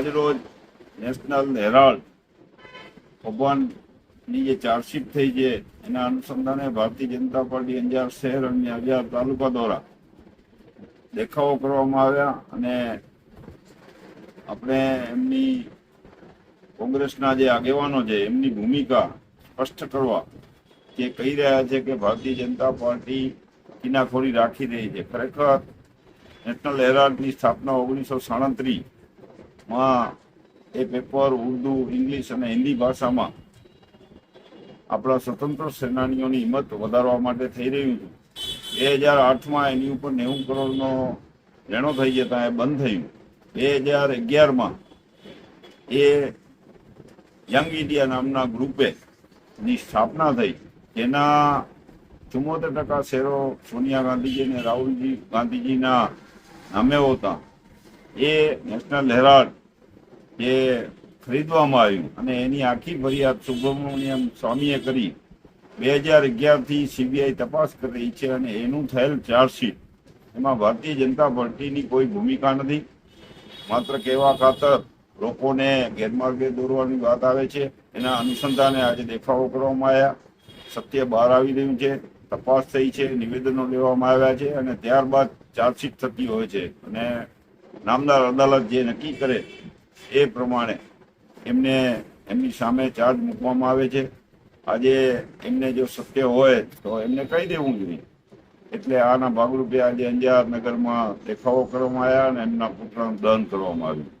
આજરોજ national Herald ભગવાનની જે ચાર્જશીટ થઈ છે, એના અનુસંધાને ભારતીય જનતા પાર્ટી અંજાર શહેર અને અંજાર તાલુકા દ્વારા દેખાવો કરવામાં આવ્યા અને આપણે એમની કોંગ્રેસના જે આગેવાનો છે, એમની ભૂમિકા સ્પષ્ટ કરવા જે કહી રહ્યા છે કે ભારતીય જનતા પાર્ટી કિનાખોરી રાખી રહી છે. ખરેખર નેશનલ હેરાલ્ડની સ્થાપના ઓગણીસો સાડત્રીસ માં એ પેપર ઉર્દુ ઇંગ્લિશ અને હિન્દી ભાષામાં આપણા સ્વતંત્ર સેનાનીઓની હિંમત વધારવા માટે થઈ રહ્યું હતું. બે હજાર આઠમાં એની ઉપર નેવું કરોડનો રેણો થઈ જતા એ બંધ થયું. બે હજાર અગિયારમાં એ યંગ ઇન્ડિયા નામના ગ્રુપે ની સ્થાપના થઈ. જેના ચુમ્મોતેર ટકા શેરો સોનિયા ગાંધીજી અને રાહુલજી ગાંધીજીના નામે હોતા. એ નેશનલ હેરાલ્ડ જે ખરીદવામાં આવ્યું અને એની આખી ફરિયાદ સુબ્રમણ્યમ સ્વામીએ કરી. બે હજાર અગિયારથી સીબીઆઈ તપાસ કરી રહી છે અને એનું થયેલ ચાર્જશીટ. એમાં ભારતીય જનતા પાર્ટીની કોઈ ભૂમિકા નથી. માત્ર કહેવા ખાતર લોકોને ગેરમાર્ગે દોરવાની વાત આવે છે. એના અનુસંધાને આજે દેખાવો કરવામાં આવ્યા. સત્ય બહાર આવી રહ્યું છે. તપાસ થઈ છે. નિવેદનો લેવામાં આવ્યા છે અને ત્યારબાદ ચાર્જશીટ થતી હોય છે. અને નામદાર અદાલત જે નક્કી કરે એ પ્રમાણે એમને એમની સામે ચાર્જ મૂકવામાં આવે છે. આજે એમને જો સત્ય હોય તો એમને કહી દેવું જોઈએ. એટલે આના ભાગરૂપે આજે અંજાર નગરમાં દેખાવો કરવામાં આવ્યા અને એમના પુત્રનું દહન કરવામાં આવ્યું.